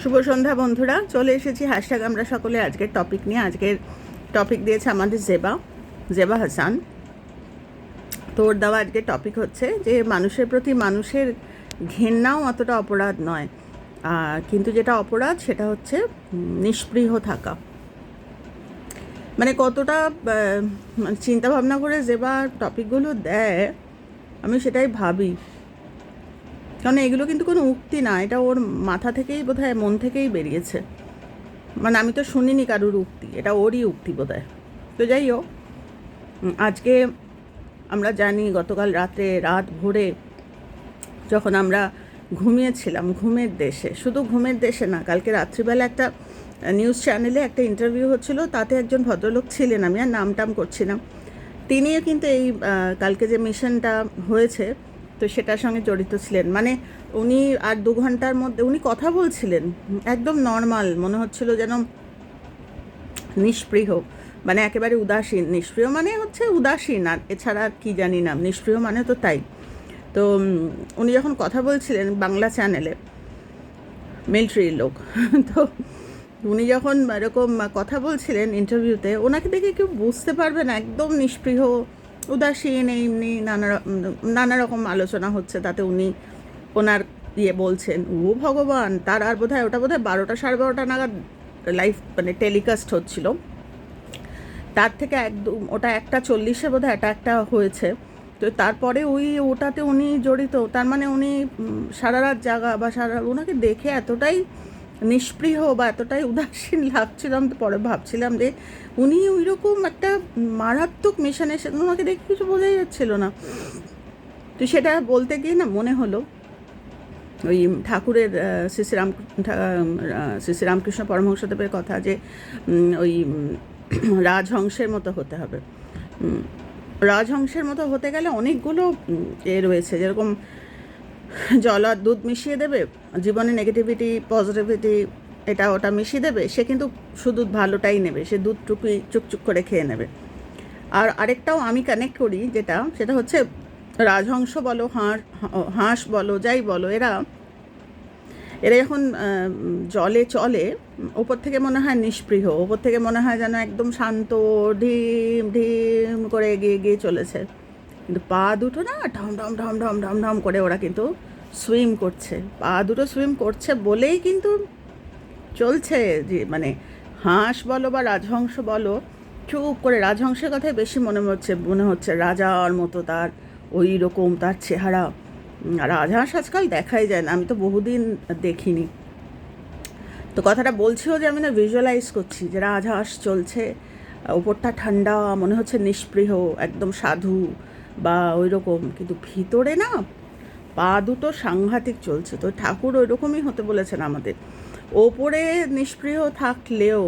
শুভ সন্ধ্যা বন্ধুরা, চলে এসেছি হ্যাশট্যাগ আমরা সকলে আজকের টপিক নিয়ে। আজকের টপিক দিয়েছে আমাদের জেবা জেবা হাসান। তোর দেওয়া আজকের টপিক হচ্ছে যে, মানুষের প্রতি মানুষের ঘেন্নাও অতটা অপরাধ নয়। কিন্তু যেটা অপরাধ, সেটা হচ্ছে নিষ্পৃহ থাকা। মানে কতটা চিন্তা ভাবনা করে জেবা টপিকগুলো দেয়, আমি সেটাই ভাবি। কারণ এগুলো কিন্তু কোনো উক্তি না, এটা ওর মাথা থেকেই বোধহয় মন থেকেই বেরিয়েছে। মানে আমি তো শুনিনি কারুর উক্তি, এটা ওরই উক্তি বোধহয়। তো যাই হোক আজকে আমরা জানি গতকাল রাতে, রাত ভোরে যখন আমরা ঘুমিয়েছিলাম, ঘুমের দেশে, শুধু ঘুমের দেশে না, কালকে রাত্রিবেলা একটা নিউজ চ্যানেলে একটা ইন্টারভিউ হচ্ছিল, তাতে একজন ভদ্রলোক ছিলেন, আমি আর নাম টাম তিনিও কিন্তু এই কালকে যে মিশনটা হয়েছে তো সেটার সঙ্গে জড়িত ছিলেন। মানে উনি আর দু ঘণ্টার মধ্যে উনি কথা বলছিলেন, একদম নর্মাল মনে হচ্ছিল যেন নিষ্পৃহ মানে একেবারে উদাসীন, নিষ্প্রিয় মানে হচ্ছে উদাসীন, আর এছাড়া কি জানি না, নিষ্প্রিয় মানে তো তাই। তো উনি যখন কথা বলছিলেন বাংলা চ্যানেলে মিলিটারির লোক, তো উনি যখন এরকম কথা বলছিলেন ইন্টারভিউতে ওনাকে দেখে কেউ বুঝতে পারবে না, একদম নিষ্পৃহ উদাসীন এমনি নানা নানা রকম আলোচনা হচ্ছে, তাতে উনি ওনার ইয়ে বলছেন, ও ভগবান, তার আর বোধহয়, ওটা বোধহয় বারোটা সাড়ে বারোটা নাগাদ লাইভ মানে টেলিকাস্ট হচ্ছিল। তার থেকে একদম, ওটা একটা চল্লিশে বোধহয় একটা হয়েছে। তো তারপরে ওই ওটাতে উনি জড়িত, তার মানে উনি সারা রাত জাগা বা সারা, ওনাকে দেখে এতটাই নিষ্পৃহ বা এতটাই উদাসীন লাগছিল আমি তো পরে ভাবছিলাম যে উনি ওই রকম একটা মারাত্মক মিশনে এসে ওনাকে দেখে কিছু বোঝাই যাচ্ছিল না। তো সেটা বলতে গিয়ে না মনে হলো, ওই ঠাকুরের শ্রী শ্রীরাম শ্রী শ্রীরামকৃষ্ণ পরমহংসদেবের কথা যে ওই রাজহংসের মতো হতে হবে। রাজহংসের মতো হতে গেলে অনেকগুলো এ রয়েছে যেরকম জল আর দুধ মিশিয়ে দেবে, জীবনে নেগেটিভিটি পজিটিভিটি এটা ওটা মিশিয়ে দেবে, সে কিন্তু শুধু ভালোটাই নেবে, সে দুধ দুধটুকুই চুকচুক করে খেয়ে নেবে। আর আরেকটাও আমি কানেক্ট করি যেটা, সেটা হচ্ছে রাজহংস বলো হাঁস হাঁস বলো, যাই বলো, এরা এরা যখন জলে চলে, ওপর থেকে মনে হয় নিষ্পৃহ ওপর থেকে মনে হয় যেন একদম শান্ত, ঢিম ঢিম করে এগিয়ে এগিয়ে চলেছে। কিন্তু পা দুটো না ঢম ঢম ঢম ঢম ঢম ঢম করে ওরা কিন্তু সুইম করছে। পা দুটো সুইম করছে বলেই কিন্তু চলছে যে মানে হাঁস বলো বা রাজহংস বলো, চুপ করে রাজহংসের কথাই বেশি মনে হচ্ছে মনে হচ্ছে রাজার মতো তার ওই রকম তার চেহারা। রাজহাঁস আজকাল দেখাই যায় না, আমি তো বহুদিন দেখিনি। তো কথাটা বলছিও যে আমি না ভিজুয়ালাইজ করছি যে রাজহাঁস চলছে, ওপরটা ঠান্ডা, মনে হচ্ছে নিষ্পৃহ একদম সাধু। বা ওই রকম কিন্তু ভিতরে না পা দুটো সাংঘাতিক চলছে। তো ঠাকুর ওই রকমই হতে বলেছেন আমাদের। ওপরে নিষ্প্রিয় থাকলেও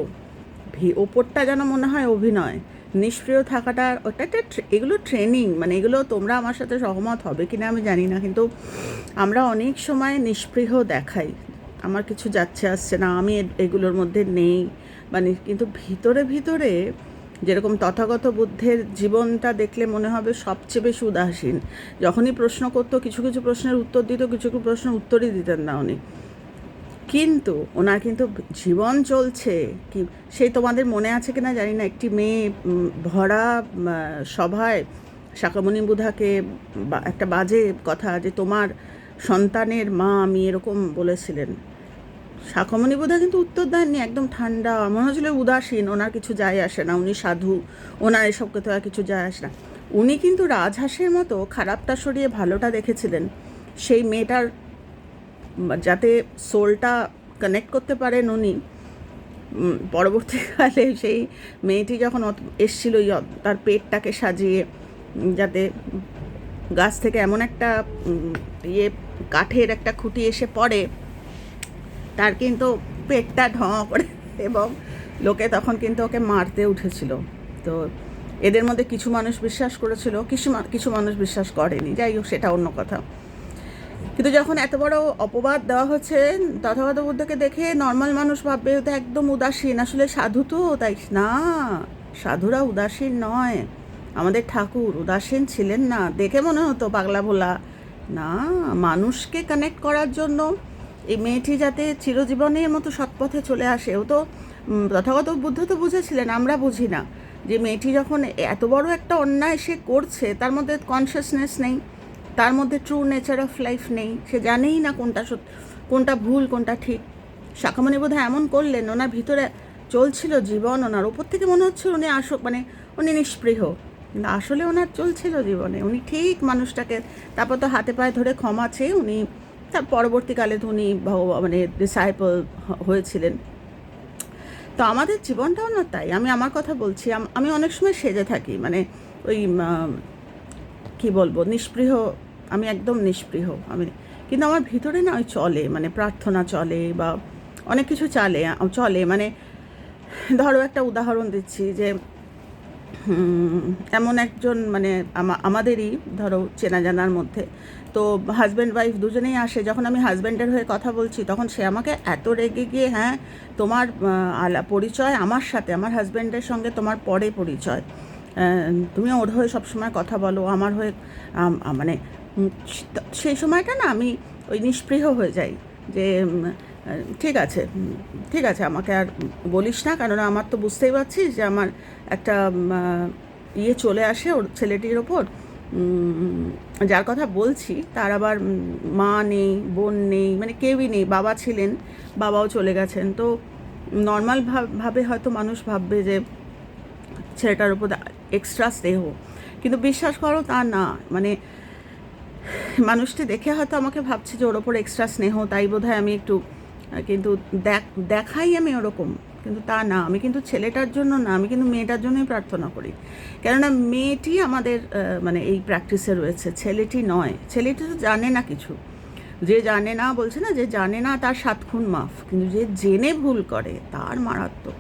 ওপরটা যেন মনে হয় অভিনয় নিষ্প্রিয় থাকাটা ওটা একটা এগুলো ট্রেনিং মানে এগুলো তোমরা আমার সাথে সহমত হবে কিনা আমি জানি না, কিন্তু আমরা অনেক সময় নিষ্পৃহ দেখাই। আমার কিছু যাচ্ছে, আসছে না, আমি এগুলোর মধ্যে নেই মানে কিন্তু ভিতরে ভিতরে যেরকম তথাগত বুদ্ধের জীবনটা দেখলে মনে হবে সবচেয়ে বেশি উদাসীন। যখনই প্রশ্ন করতো, কিছু কিছু প্রশ্নের উত্তর দিত, কিছু কিছু প্রশ্নের উত্তরই দিতেন না উনি। কিন্তু ওনার কিন্তু জীবন চলছে, কি সেই তোমাদের মনে আছে কিনা জানি না। একটি মেয়ে ভরা সভায় শাকামণি বুধাকে একটা বাজে কথা যে তোমার সন্তানের মা, আমি এরকম বলেছিলেন। শাখামণি বোধহয় কিন্তু উত্তর দেননি, একদম ঠান্ডা। মনে হচ্ছিল উদাসীন, ওনার কিছু যায় আসে না, উনি সাধু, ওনার এসব কথা আর কিছু যায় আসে না। উনি কিন্তু রাজহাঁসের মতো খারাপটা সরিয়ে ভালোটা দেখেছিলেন। সেই মেয়েটার যাতে সোলটা কানেক্ট করতে পারেন উনি পরবর্তীকালে সেই মেয়েটি যখন এসছিল তার পেটটাকে সাজিয়ে, যাতে গাছ থেকে এমন একটা ইয়ে কাঠের একটা খুঁটি এসে পড়ে তার কিন্তু পেটটা ঢঁ করে এবং লোকে তখন কিন্তু ওকে মারতে উঠেছিল। তো এদের মধ্যে কিছু মানুষ বিশ্বাস করেছিল, কিছু কিছু মানুষ বিশ্বাস করেনি। যাই হোক, সেটা অন্য কথা। কিন্তু যখন এত বড় অপবাদ দেওয়া হচ্ছে, তথাগত বুদ্ধকে দেখে নর্মাল মানুষ ভাববে তো একদম উদাসীন। আসলে সাধু তো, তাই না? সাধুরা উদাসীন নয়। আমাদের ঠাকুর উদাসীন ছিলেন না। দেখে মনে হতো পাগলা ভোলা। না, মানুষকে কানেক্ট করার জন্য এই মেয়েটি যাতে চিরজীবনের মতো সৎপথে চলে আসে, ও তো তথাগত বুদ্ধ তো বুঝেছিলেন, আমরা বুঝি না। যে মেয়েটি যখন এত বড় একটা অন্যায় সে করছে, তার মধ্যে কনসিয়াসনেস নেই, তার মধ্যে ট্রু নেচার অফ লাইফ নেই, সে জানেই না কোনটা সত- কোনটা ভুল, কোনটা ঠিক। শাখামণি বোধ এমন করলেন, ওনার ভিতরে চলছিল জীবন, ওনার ওপর থেকে মনে হচ্ছে উনি আসক মানে উনি নিষ্পৃহ। কিন্তু আসলে ওনার চলছিল জীবনে, উনি ঠিক মানুষটাকে, তারপর তো হাতে পায়ে ধরে ক্ষমা চেয়ে উনি তার পরবর্তীকালে তো উনি মানে ডিসাইপল হয়েছিলেন। তো আমাদের জীবনটাও না তাই। আমি আমার কথা বলছি, আমি অনেক সময় সেজে থাকি। মানে ওই কি বলব, নিষ্পৃহ, আমি একদম নিষ্পৃহ। আমি, কিন্তু আমার ভিতরে না ওই চলে মানে প্রার্থনা চলে বা অনেক কিছু চলে চলে। মানে ধরো একটা উদাহরণ দিচ্ছি যে এমন একজন মানে আমাদেরই ধরো চেনা জানার মধ্যে। তো হাজব্যান্ড ওয়াইফ দুজনেই আসে। যখন আমি হাজব্যান্ডের হয়ে কথা বলছি, তখন সে আমাকে এত রেগে গিয়ে হ্যাঁ তোমার আলা, পরিচয় আমার সাথে, আমার হাজব্যান্ডের সঙ্গে তোমার পরে পরিচয়। তুমি ওর হয়ে সবসময় কথা বলো, আমার হয়ে মানে সেই সময়টা না আমি ওই নিষ্পৃহ হয়ে যাই। যে ঠিক আছে ঠিক আছে, আমাকে আর বলিস না, কেননা আমার তো বুঝতেই পারছিস যে আমার একটা ইয়ে চলে আসে ওর ছেলেটির ওপর। যার কথা বলছি, তার আবার মা নেই, বোন নেই মানে কেউই নেই, বাবা ছিলেন, বাবাও চলে গেছেন। তো নর্মাল ভাবে হয়তো মানুষ ভাববে যে ছেলেটার উপর এক্সট্রা স্নেহ। কিন্তু বিশ্বাস করো, তা না মানে মানুষটি দেখে হয়তো আমাকে ভাবছে যে ওর ওপর এক্সট্রা স্নেহ, তাই বোধহয় আমি একটু কিন্তু দেখ, দেখাই আমি ওরকম, কিন্তু তা না। আমি কিন্তু ছেলেটার জন্য না, আমি কিন্তু মেয়েটার জন্যই প্রার্থনা করি। কেননা মেয়েটি আমাদের মানে এই প্র্যাকটিসে রয়েছে, ছেলেটি নয়। ছেলেটি তো জানে না কিছু। যে জানে না, বলছে না, যে জানে না তার সাত খুন মাফ, কিন্তু যে জেনে ভুল করে, তার মারাত্মক।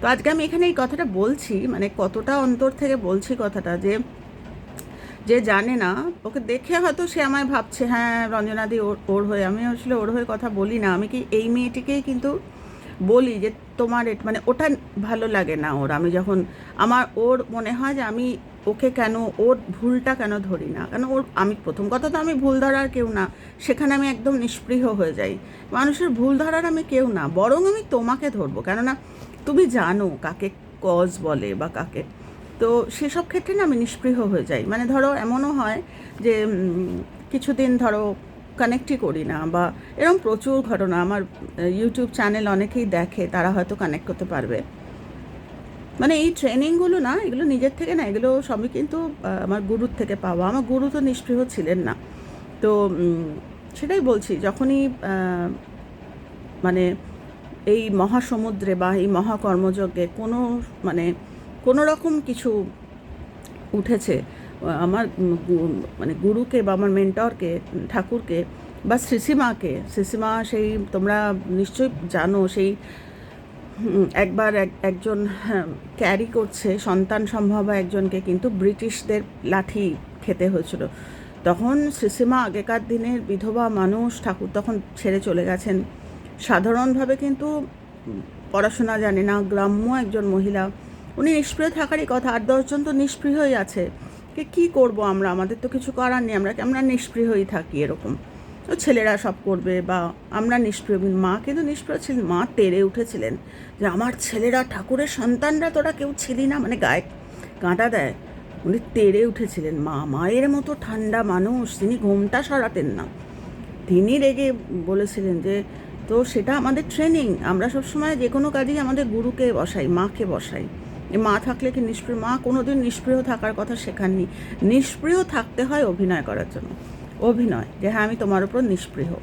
তো আজকে আমি এখানে এই কথাটা বলছি মানে কতটা অন্তর থেকে বলছি কথাটা যে যে জানে না, ওকে দেখে হয়তো সে আমায় ভাবছে হ্যাঁ রঞ্জনাদি ওর ওর হয়ে, আমি আসলে ওর হয়ে কথা বলি না। আমি কি এই মেয়েটিকেই কিন্তু বলি যে, তোমার এট- মানে ওটা ভালো লাগে না ওর। আমি যখন, আমার ওর মনে হয় যে, আমি ওকে কেন, ওর ভুলটা কেন ধরি না? কেন ওর, আমি প্রথম কথা তো আমি ভুল ধরার কেউ না। সেখানে আমি একদম নিষ্পৃহ হয়ে যাই। মানুষের ভুল ধরার আমি কেউ না। বরং আমি তোমাকে ধরবো। কেননা, তুমি জানো কাকে কজ বলে বা কাকে তো সেসব ক্ষেত্রে না আমি নিষ্পৃহ হয়ে যাই। মানে ধরো এমনও হয় যে কিছুদিন ধরো কানেক্টই করি না বা এরকম প্রচুর ঘটনা আমার ইউটিউব চ্যানেল অনেকেই দেখে, তারা হয়তো কানেক্ট করতে পারবে। মানে এই ট্রেনিংগুলো না, এগুলো নিজের থেকে না, এগুলো সবই কিন্তু আমার গুরুর থেকে পাওয়া। আমার গুরু তো নিষ্পৃহ ছিলেন না। তো সেটাই বলছি, যখনই মানে এই মহাসমুদ্রে বা এই মহাকর্মযজ্ঞে কোনো মানে কোনো রকম কিছু উঠেছে, আমার মানে গুরুকে বা আমার মেন্টরকে ঠাকুরকে বা শ্রীসীমাকে, শ্রীসীমা সেই তোমরা নিশ্চয়ই জানো, সেই একবার এক, একজন ক্যারি করছে, সন্তান সম্ভব একজনকে, কিন্তু ব্রিটিশদের লাঠি খেতে হয়েছিল। তখন শ্রীসীমা আগেকার দিনের বিধবা মানুষ, ঠাকুর তখন ছেড়ে চলে গেছেন। সাধারণভাবে কিন্তু পড়াশোনা জানে না, গ্রাম্য একজন মহিলা। উনি নিষ্প্রিয় থাকারই কথা, আট দশজন তো নিষ্প্রিয়ই আছে। কে কী করব আমরা? আমাদের তো কিছু করার নেই, আমরা আমরা নিষ্প্রিয়ই থাকি এরকম। তো ছেলেরা সব করবে বা আমরা নিষ্প্রিয় মা কিন্তু নিষ্প্রিয় ছিলেন, মা তেড়ে উঠেছিলেন যে আমার ছেলেরা, ঠাকুরের সন্তানরা, তোরা কেউ ছিলি না? মানে গায়ে কাঁটা দেয়। উনি তেড়ে উঠেছিলেন, মা, মায়ের মতো ঠান্ডা মানুষ, তিনি ঘুমটা সরাতেন না। তিনি রেগে বলেছিলেন যে তো সেটা আমাদের ট্রেনিং আমরা সবসময় যে কোনো কাজেই আমাদের গুরুকে বসাই, মাকে বসাই। মা থাকলে কি নিষ্প্রিয়? মা কোনোদিন নিষ্প্রিয় থাকার কথা শেখাননি। নিষ্প্রিয় থাকতে হয় অভিনয় করার জন্য। অভিনয়, যে হ্যাঁ আমি তোমার উপর নিষ্পৃহ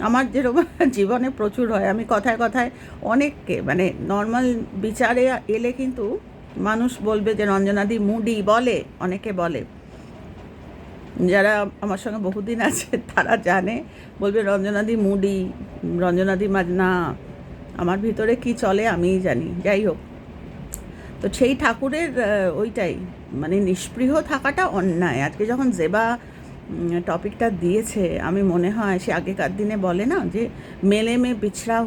আমার যেরকম জীবনে প্রচুর হয়। আমি কথায় কথায় অনেককে মানে নর্মাল বিচারে এলে কিন্তু মানুষ বলবে যে, রঞ্জনাদি মুডি বলে, অনেকে বলে। যারা আমার সঙ্গে বহুদিন আছে, তারা জানে, বলবে, রঞ্জনাদি মুডি, রঞ্জনাদি মাঝ না, আমার ভিতরে কি চলে আমিই জানি। যাই হোক। তো সেই ঠাকুরের ওইটাই মানে নিষ্পৃহ থাকাটা অন্যায়। আজকে যখন জেবা টপিকটা দিয়েছে আমি মনে হয় সে আগেকার দিনে বলে না যে মেলে মে বিছড়া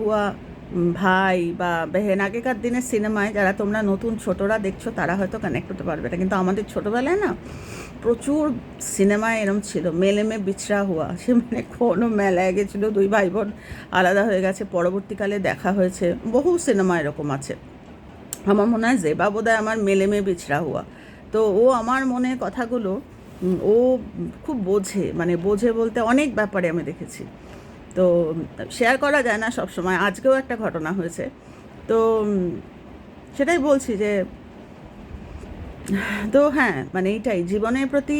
উম, ভাই বা বেহেন আগেকার দিনের সিনেমায় যারা তোমরা নতুন ছোটরা দেখছ তারা হয়তো কানেক্ট করতে পারবে না। কিন্তু আমাদের ছোটোবেলায় না প্রচুর সিনেমায় এরম ছিল মেলেমে বিছড়া হুয়া। সে মানে কোনো মেলায় গেছিল দুই ভাই বোন আলাদা হয়ে গেছে পরবর্তীকালে দেখা হয়েছে বহু সিনেমা এরকম আছে। আমার মনে হয় জেবা বোধহয় আমার মেলেমে বিছড়া হওয়া তো ও আমার মনে কথাগুলো ও খুব বোঝে মানে বোঝে বলতে অনেক ব্যাপারে আমি দেখেছি। তো শেয়ার করা যায় না সব সময় আজকেও একটা ঘটনা হয়েছে। তো সেটাই বলছি যে, তো হ্যাঁ মানে এইটাই, জীবনের প্রতি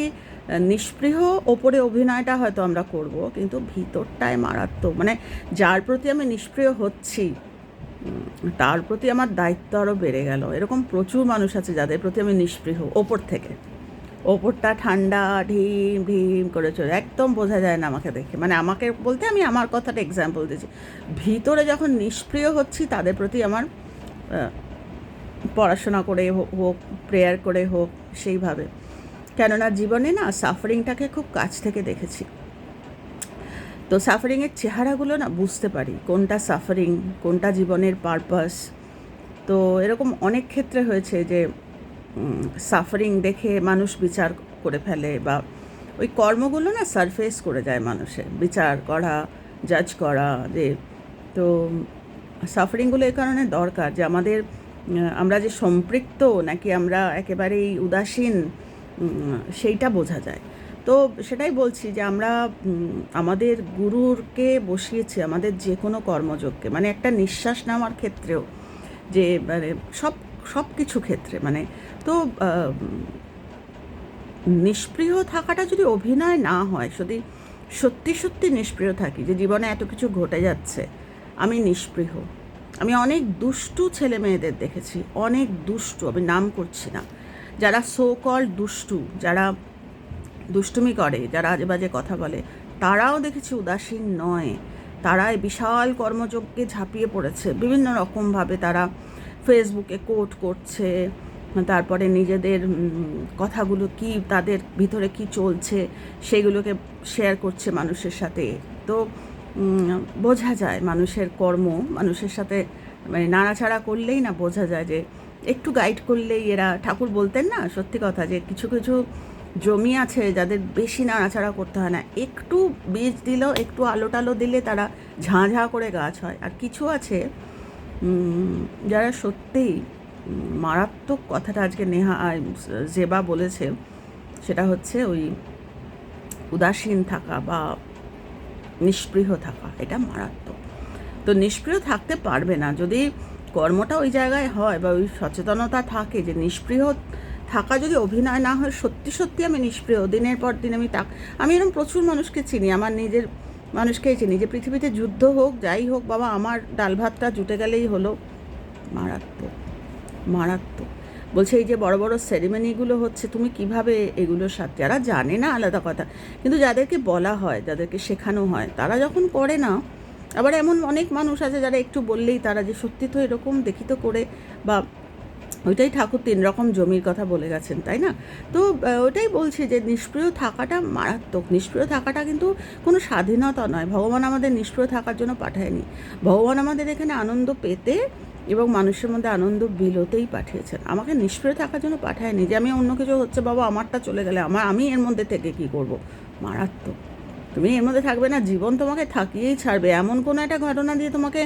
নিষ্পৃহ ওপরে অভিনয়টা হয়তো আমরা করব, কিন্তু ভিতরটায় মারাত্মক মানে যার প্রতি আমি নিষ্প্রিয় হচ্ছি তার প্রতি আমার দায়িত্ব আরও বেড়ে গেল। এরকম প্রচুর মানুষ আছে যাদের প্রতি আমি নিষ্পৃহ, ওপর থেকে। ওপরটা ঠান্ডা, ঢিম ঢিম করে চলে। একদম বোঝা যায় না আমাকে দেখে। মানে আমাকে বলতে আমি আমার কথাটা এক্সাম্পল দিচ্ছি। ভিতরে যখন নিষ্প্রিয় হচ্ছি, তাদের প্রতি আমার পড়াশোনা করে হোক প্রেয়ার করে হোক, সেইভাবে। কেননা জীবনে না সাফারিংটাকে খুব কাছ থেকে দেখেছি। তো সাফারিংয়ের চেহারাগুলো না বুঝতে পারি। কোনটা সাফারিং কোনটা জীবনের পারপাস তো এরকম অনেক ক্ষেত্রে হয়েছে যে সাফারিং দেখে মানুষ বিচার করে ফেলে বা ওই কর্মগুলো না সারফেস করে যায় মানুষের। বিচার করা জাজ করা, যে, তো সাফারিংগুলো এই কারণে দরকার যে, আমাদের আমরা যে সম্পৃক্ত নাকি আমরা একেবারেই উদাসীন সেইটা বোঝা যায়। তো সেটাই বলছি যে আমরা আমাদের গুরুরকে বসিয়েছি, আমাদের যে কোনো কর্মযোগকে মানে একটা নিঃশ্বাস নেওয়ার ক্ষেত্রেও যে মানে সব সব কিছু ক্ষেত্রে মানে তো নিষ্প্রিয় থাকাটা যদি অভিনয় না হয়, যদি সত্যি সত্যি নিষ্প্রিয় থাকি যে জীবনে এত কিছু ঘটে যাচ্ছে, আমি নিষ্পৃহ আমি অনেক দুষ্টু ছেলে মেয়েদের দেখেছি, অনেক দুষ্টু, আমি নাম করছি না। যারা সো কল দুষ্টু, যারা দুষ্টুমি করে, যারা আজে বাজে কথা বলে, তারাও দেখেছি উদাসীন নয়। তারা বিশাল কর্মযজ্ঞে ঝাঁপিয়ে পড়েছে। বিভিন্ন রকমভাবে তারা ফেসবুকে কোট করছে, তারপরে নিজেদের কথাগুলো কি, তাদের ভিতরে কি চলছে, সেগুলোকে শেয়ার করছে মানুষের সাথে। তো বোঝা যায় মানুষের কর্ম, মানুষের সাথে মানে নাড়াচাড়া করলেই না বোঝা যায় যে, একটু গাইড করলেই এরা, ঠাকুর বলতেন না সত্যি কথা যে, কিছু কিছু জমি আছে, যাদের বেশি নাড়াচাড়া করতে হয় না। একটু বীজ দিলেও, একটু আলো টালো দিলে তারা ঝাঁ ঝাঁ করে গাছ হয়। আর কিছু আছে যারা সত্যিই মারাত্মক কথাটা আজকে নেহা জেবা বলেছে। সেটা হচ্ছে ওই উদাসীন থাকা বা নিষ্পৃহ থাকা, এটা মারাত্মক। তো নিষ্প্রিয় থাকতে পারবে না। যদি কর্মটা ওই জায়গায় হয় বা ওই সচেতনতা থাকে যে নিষ্প্রিয় থাকা যদি অভিনয় না হয়, সত্যি সত্যি আমি নিষ্প্রিয়। দিনের পর দিন আমি তাক আমি এরকম প্রচুর মানুষকে চিনি, আমার নিজের মানুষকেই চিনি। যে পৃথিবীতে যুদ্ধ হোক, যাই হোক, বাবা, আমার ডাল ভাতটা জুটে গেলেই হলো মারাত্মক মারাত্মক। বলছে, এই যে বড় বড় সেরিমনিগুলো হচ্ছে, তুমি কীভাবে এগুলোর সাথে যারা জানে না আলাদা কথা, কিন্তু যাদেরকে বলা হয়, যাদেরকে শেখানো হয়, তারা যখন করে না, আবার এমন অনেক মানুষ আছে যারা একটু বললেই তারা যে, সত্যি তো এরকম, দেখি তো করে, বা ওইটাই ঠাকুর তিন রকম জমির কথা বলে গেছেন তাই না? তো আহ, ওইটাই বলছি যে নিষ্প্রিয় থাকাটা মারাত্মক। নিষ্প্রিয় থাকাটা কিন্তু কোনো স্বাধীনতা নয়। ভগবান আমাদের নিষ্প্রিয় থাকার জন্য পাঠায়নি। ভগবান আমাদের এখানে আনন্দ পেতে এবং মানুষের মধ্যে আনন্দ বিলোতেই পাঠিয়েছেন। আমাকে নিষ্প্রিয় থাকার জন্য পাঠায়নি যে আমি অন্য কিছু হচ্ছে বাবা আমারটা চলে গেলে আমার আমি এর মধ্যে থেকে কি করব? মারাত্মক। তুমি এর মধ্যে থাকবে না, জীবন তোমাকে থাকিয়েই ছাড়বে। এমন কোনো একটা ঘটনা দিয়ে তোমাকে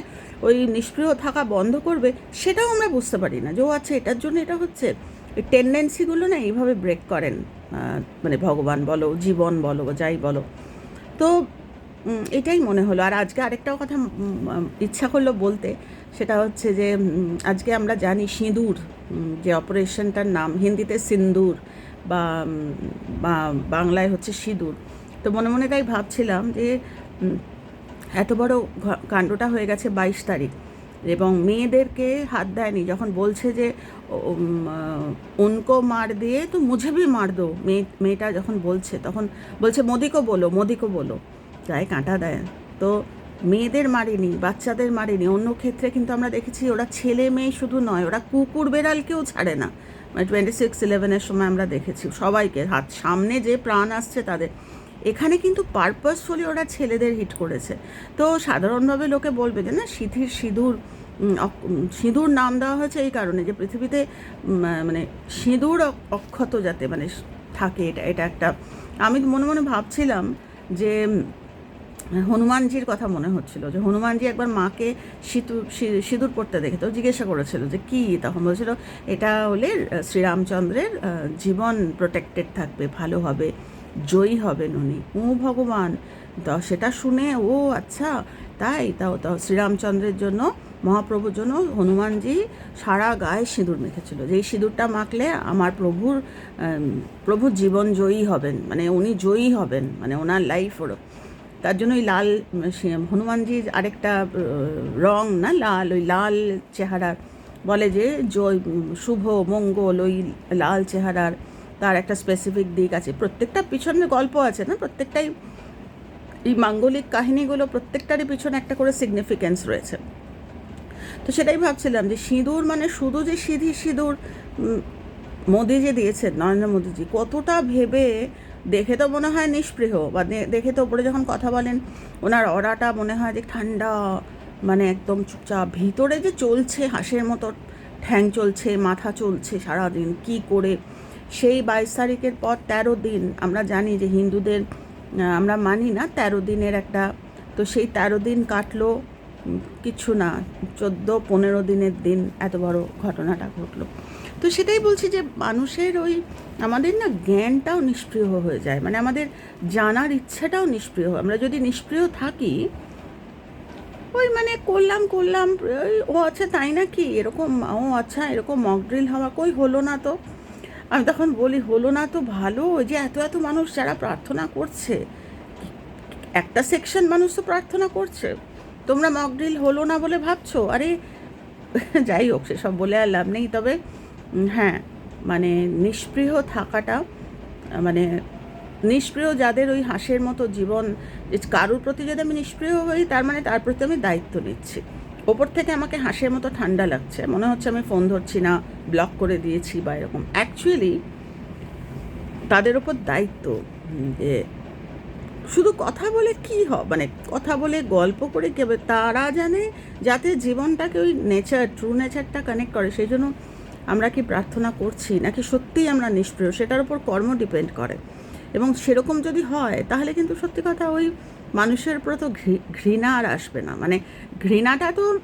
ওই নিষ্ক্রিয় থাকা বন্ধ করবে, সেটাও আমরা বুঝতে পারি না। যে ও আচ্ছা এটার জন্য এটা হচ্ছে। এই টেন্ডেন্সিগুলো না এইভাবে ব্রেক করেন। মানে ভগবান বলো, জীবন বলো, যাই বলো। তো এটাই মনে হলো। আর আজকে আরেকটাও কথা ইচ্ছা করল বলতে, সেটা হচ্ছে যে আজকে আমরা জানি সিঁদুর যে অপারেশনটার নাম, হিন্দিতে সিন্দুর বা, বাংলায় হচ্ছে সিঁদুর। তো মনে মনে তাই ভাবছিলাম যে এত বড় কাণ্ডটা হয়ে গেছে বাইশ তারিখ এবং মেয়েদেরকে হাত দেয়নি। যখন বলছে যে উনকো মার দিয়ে তো মুঝে ভি মার দো। মেয়ে মেয়েটা যখন বলছে, তখন বলছে, মোদিকো বলো মোদিকো বলো। গায়ে কাঁটা দেয়। তো মেয়েদের মারেনি, বাচ্চাদের মারেনি। অন্য ক্ষেত্রে কিন্তু আমরা দেখেছি ওরা ছেলে মেয়ে শুধু নয়, ওরা কুকুর বেড়ালকেও ছাড়ে না। মানে টোয়েন্টি সিক্স ইলেভেনের সময় আমরা দেখেছি সবাইকে হাত, সামনে যে প্রাণ আসছে তাদের। এখানে কিন্তু পারপাসফুলি ওরা ছেলেদের হিট করেছে। তো সাধারণভাবে লোকে বলবে যে, না, সিঁথির সিঁদুর সিঁদুর নাম দেওয়া হয়েছে এই কারণে যে পৃথিবীতে মানে সিঁদুর অক্ষত যাতে মানে থাকে এটা এটা একটা। আমি মনে মনে ভাবছিলাম যে হনুমানজির কথা মনে হচ্ছিল, যে হনুমানজি একবার মাকে সিঁদুর সিঁদুর পড়তে দেখে তো জিজ্ঞাসা করেছিল যে, কি? তখন বলছিল, এটা হলে শ্রীরামচন্দ্রের জীবন প্রোটেক্টেড থাকবে, ভালো হবে। জয়ী হবেন উনি। ও ভগবান, তা সেটা শুনে ও আচ্ছা তাই? তাও তাও শ্রীরামচন্দ্রের জন্য, মহাপ্রভুর জন্য হনুমানজি সারা গায়ে সিঁদুর মেখেছিল। যে এই সিঁদুরটা মাখলে আমার প্রভুর প্রভুর জীবন জয়ী হবেন মানে উনি জয়ী হবেন মানে ওনার লাইফ ওর তার জন্য ওই লাল হনুমানজির আরেকটা রং না, লাল, ওই লাল চেহারার, বলে যে, জয়, শুভ, মঙ্গল, ওই লাল চেহারার তার একটা স্পেসিফিক দিক আছে। প্রত্যেকটা পিছনে গল্প আছে না? প্রত্যেকটাই এই মাঙ্গলিক কাহিনীগুলো প্রত্যেকটারই পিছনে একটা করে সিগনিফিক্যান্স রয়েছে। তো সেটাই ভাবছিলাম যে সিঁদুর মানে শুধু যে সিঁধি সিঁদুর মোদি যে দিয়েছেন, নরেন্দ্র মোদীজি, কতটা ভেবে দেখে তো মনে হয় নিষ্পৃহ বা দেখে তো ওপরে যখন কথা বলেন, ওনার অরাটা মনে হয় যে ঠান্ডা মানে একদম চুপচাপ, ভিতরে যে চলছে হাঁসের মতো, ঠ্যাং চলছে, মাথা চলছে সারাদিন, কি করে সেই বাইশ তারিখের পর তেরো দিন, আমরা জানি যে হিন্দুদের আমরা মানি না তেরো দিনের একটা, তো সেই তেরো দিন কাটলো কিছু না, চোদ্দ, পনেরো দিনের দিন এত বড় ঘটনাটা ঘটলো। তো সেটাই বলছি যে মানুষের ওই, আমাদের না জ্ঞানটাও নিষ্প্রিয় হয়ে যায় মানে আমাদের জানার ইচ্ছাটাও নিষ্প্রিয় আমরা যদি নিষ্প্রিয় থাকি, ওই মানে করলাম করলাম, ওই, ও আচ্ছা তাই নাকি? এরকম, ও আচ্ছা এরকম মকড্রিল হওয়া কই হলো না তো? আমি তখন বলি, হলো না তো ভালো যে এত এত মানুষ যারা প্রার্থনা করছে। একটা সেকশন মানুষ তো প্রার্থনা করছে। তোমরা মক ড্রিল হলো না বলে ভাবছ? আরে, যাই হোক, সেসব বলে আর লাভ নেই। তবে হ্যাঁ মানে নিষ্পৃহ থাকাটা মানে নিষ্প্রিয় যাদের ওই হাঁসের মতো জীবন কারোর প্রতি যদি আমি নিষ্প্রিয় হই, তার মানে তার প্রতি আমি দায়িত্ব নিচ্ছি। ওপর থেকে আমাকে হাঁসের মতো ঠান্ডা লাগছে। মনে হচ্ছে আমি ফোন ধরছি না ব্লক করে দিয়েছি বা এরকম। অ্যাকচুয়ালি তাদের ওপর দায়িত্ব যে শুধু কথা বলে কি হবে মানে কথা বলে গল্প করে কি তারা জানে যাতে জীবনটাকে ওই নেচার ট্রু নেচারটা কানেক্ট করে। সেই জন্য আমরা কি প্রার্থনা করছি, নাকি সত্যিই আমরা নিষ্প্রিয়? সেটার উপর কর্ম ডিপেন্ড করে। এবং সেরকম যদি হয়, তাহলে কিন্তু সত্যি কথা ওই মানুষের উপর তো ঘৃ- ঘৃণা আর আসবে না। মানে ঘৃণাটা তো,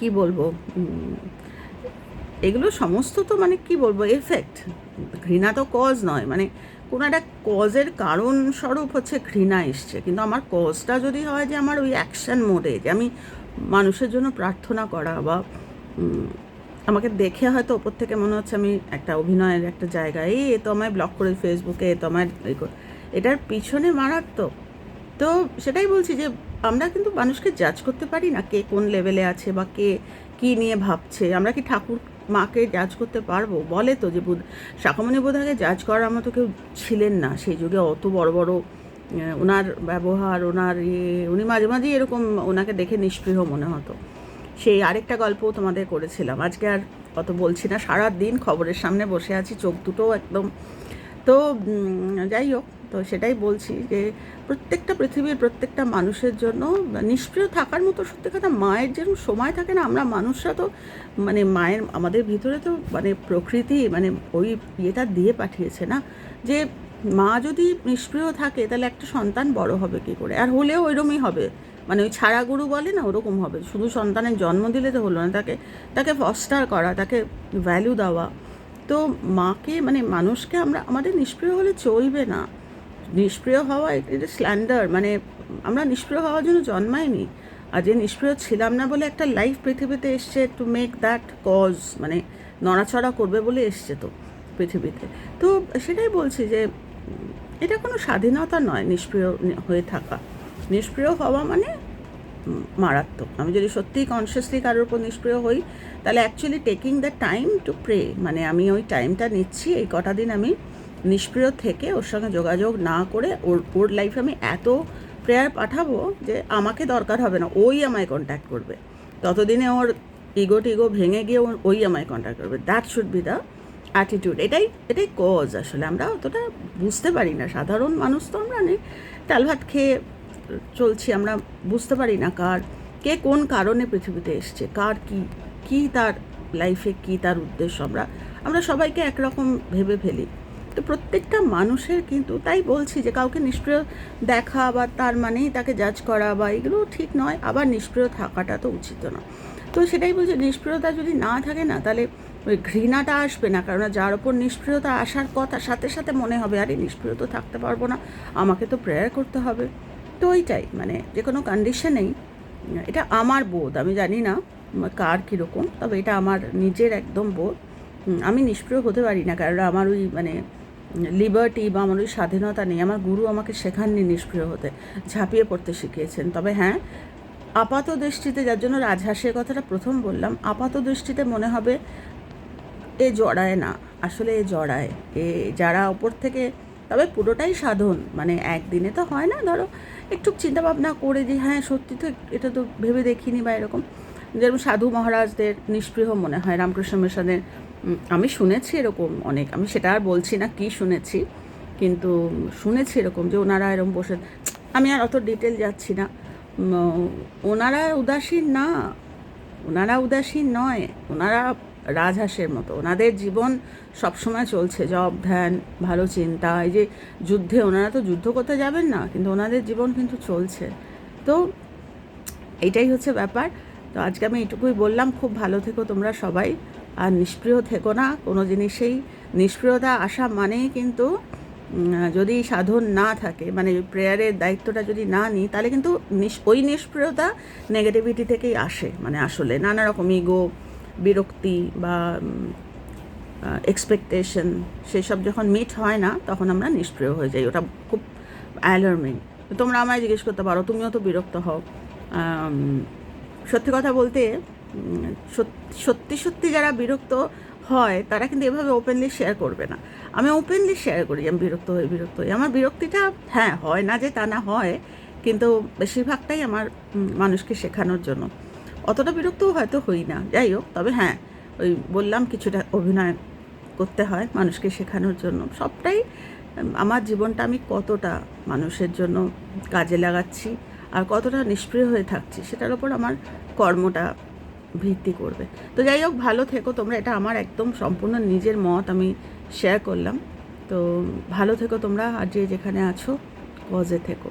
কি বলব এগুলো সমস্ত তো মানে কি বলব এফেক্ট ঘৃণা তো কজ নয়। মানে কোনো একটা কজের কারণ স্বরূপ হচ্ছে ঘৃণা এসছে। কিন্তু আমার কজটা যদি হয় যে আমার ওই অ্যাকশন মোডে যে আমি মানুষের জন্য প্রার্থনা করা বা আমাকে দেখে হয়তো ওপর থেকে মনে হচ্ছে আমি একটা অভিনয়ের একটা জায়গায়, এ তো আমায় ব্লক করে ফেসবুকে এ তো এই এটার পিছনে মারাত্মক তো সেটাই বলছি যে আমরা কিন্তু মানুষকে জাজ করতে পারি না কে কোন লেভেলে আছে বা কে কী নিয়ে ভাবছে। আমরা কি ঠাকুর মাকে জাজ করতে পারব? বলে তো যে বুধ শাখামণি বোধাকে জাজ করার মতো কেউ ছিলেন না। সেই যুগে অত বড় বড় ওনার ব্যবহার, ওনার ইয়ে উনি মাঝে মাঝেই এরকম ওনাকে দেখে নিষ্পৃহ মনে হতো। সেই আরেকটা গল্পও তোমাদের করেছিলাম। আজকে আর অত বলছি না। সারা দিন খবরের সামনে বসে আছি, চোখ দুটোও একদম তো যাই হোক। তো সেটাই বলছি যে প্রত্যেকটা পৃথিবীর প্রত্যেকটা মানুষের জন্য নিষ্ক্রিয় থাকার মতো সত্যি কথা মায়ের যেরকম সময় থাকে না, আমরা মানুষরা তো মানে মায়ের, আমাদের ভিতরে তো মানে প্রকৃতি মানে ওই ইয়েটা দিয়ে পাঠিয়েছে না যে মা যদি নিষ্ক্রিয় থাকে তাহলে একটা সন্তান বড় হবে কি করে? আর হলেও ওইরকমই হবে। মানে ওই ছাড়া গরু বলে না ওরকম হবে। শুধু সন্তানের জন্ম দিলে তো হলো না, তাকে তাকে ফস্টার করা, তাকে ভ্যালু দেওয়া। তো মাকে মানে মানুষকে আমরা, আমাদের নিষ্ক্রিয় হলে চলবে না। নিষ্ক্রিয় হওয়া, এটা স্ল্যান্ডার মানে আমরা নিষ্প্রিয় হওয়ার জন্য জন্মাইনি। আর যে নিষ্ক্রিয় ছিলাম না বলে একটা লাইফ পৃথিবীতে এসছে টু মেক দ্যাট কজ মানে নড়াচড়া করবে বলে এসছে তো পৃথিবীতে। তো সেটাই বলছি যে এটা কোনো স্বাধীনতা নয় নিষ্প্রিয় হয়ে থাকা। নিষ্প্রিয় হওয়া মানে মারাত্মক। আমি যদি সত্যিই কনসিয়াসলি কারোর উপর নিষ্প্রিয় হই, তাহলে actually taking the time to pray মানে আমি ওই টাইমটা নিচ্ছি, এই কটা দিন আমি নিষ্ক্রিয় থেকে ওর সঙ্গে যোগাযোগ না করে ওর ওর লাইফে আমি এত প্রেয়ার পাঠাবো যে আমাকে দরকার হবে না, ওই আমায় কন্ট্যাক্ট করবে। ততদিনে ওর ইগো টিগো ভেঙে গিয়ে ওর- ওই আমায় কন্ট্যাক্ট করবে। That should be the attitude এটাই এটাই কজ আসলে। আমরা অতটা বুঝতে পারি না। সাধারণ মানুষ তো আমরা নেই। ডাল ভাত খেয়ে চলছি, আমরা বুঝতে পারি না কার, কে কোন কারণে পৃথিবীতে এসছে, কার কি কি তার লাইফে কি তার উদ্দেশ্য আমরা আমরা সবাইকে একরকম ভেবে ফেলি। তো প্রত্যেকটা মানুষের কিন্তু তাই বলছি যে কাউকে নিষ্ক্রিয় দেখা বা তার মানেই তাকে জাজ করা বা এগুলো ঠিক নয়, আবার নিষ্ক্রিয় থাকাটা তো উচিত না তো সেটাই বলছি, নিষ্ক্রিয়তা যদি না থাকে না, তাহলে ওই ঘৃণাটা আসবে না, কারণ যার ওপর নিষ্ক্রিয়তা আসার কথা, সাথে সাথে মনে হবে, আরে নিষ্ক্রিয় তো থাকতে পারব না, আমাকে তো প্রেয়ার করতে হবে। তো ওইটাই মানে যে কোনো কন্ডিশনেই এটা আমার বোধ, আমি জানি না কার কীরকম, তবে এটা আমার নিজের একদম বোধ। আমি নিষ্ক্রিয় হতে পারি না, কারণ আমার ওই মানে লিবার্টি বা আমার ওই স্বাধীনতা নেই, আমার গুরু আমাকে শেখাননি নিষ্ক্রিয় হতে, ঝাঁপিয়ে পড়তে শিখিয়েছেন। তবে হ্যাঁ আপাত দৃষ্টিতে যার জন্য রাজহাঁসের কথাটা প্রথম বললাম, আপাত দৃষ্টিতে মনে হবে এ জড়ায় না, আসলে এ জড়ায়। এ যারা ওপর থেকে, তবে পুরোটাই সাধন মানে একদিনে তো হয় না, ধরো, একটু চিন্তা ভাবনা করে যে হ্যাঁ সত্যি তো এটা তো ভেবে দেখিনি বা এরকম। যেরকম সাধু মহারাজদের নিষ্পৃহ মনে হয়, রামকৃষ্ণ মিশনের আমি শুনেছি এরকম অনেক। আমি সেটা আর বলছি না কি শুনেছি, কিন্তু শুনেছি এরকম যে ওনারা এরকম বসে, আমি আর অত ডিটেল যাচ্ছি না। ওনারা উদাসীন না, ওনারা উদাসীন নয়, ওনারা রাজহাঁসের মতো। ওনাদের জীবন সবসময় চলছে, জব, ধ্যান, ভালো চিন্তা, এই যে যুদ্ধে, ওনারা তো যুদ্ধ করতে যাবেন না, কিন্তু ওনাদের জীবন কিন্তু চলছে। তো এইটাই হচ্ছে ব্যাপার। তো আজকে আমি এটুকুই বললাম। খুব ভালো থেকো তোমরা সবাই। আর নিষ্প্রিয় থেকো না, কোনো জিনিসেই। নিষ্প্রিয়তা আসা মানেই কিন্তু যদি সাধন না থাকে মানে প্রেয়ারের দায়িত্বটা যদি না নিই, তাহলে কিন্তু ওই নিষ্প্রিয়তা নেগেটিভিটি থেকেই আসে মানে আসলে নানা রকম ইগো বিরক্তি বা এক্সপেকটেশন সেসব যখন মিট হয় না, তখন আমরা নিষ্প্রিয় হয়ে যাই। ওটা খুব অ্যালার্মিং তোমরা আমায় জিজ্ঞেস করতে পারো, তুমিও তো বিরক্ত হও। সত্যি কথা বলতে সত্যি সত্যি যারা বিরক্ত হয়, তারা কিন্তু এভাবে ওপেনলি শেয়ার করবে না। আমি ওপেনলি শেয়ার করি, আমি বিরক্ত হই বিরক্ত হই। আমার বিরক্তিটা হ্যাঁ হয় না যে তা না হয়, কিন্তু বেশিরভাগটাই আমার মানুষকে শেখানোর জন্য। অতটা বিরক্তও হয়তো হই না। যাই হোক, তবে হ্যাঁ ওই বললাম কিছুটা অভিনয় করতে হয় মানুষকে শেখানোর জন্য। সবটাই আমার জীবনটা আমি কতটা মানুষের জন্য কাজে লাগাচ্ছি আর কতটা নিষ্প্রিয় হয়ে থাকছি, সেটার ওপর আমার কর্মটা ভিত্তি করবে। তো যাই হোক, ভালো থেকো তোমরা। এটা আমার একদম সম্পূর্ণ নিজের মত আমি শেয়ার করলাম। তো ভালো থেকো তোমরা, আর যে যেখানে আছো পজে থেকো।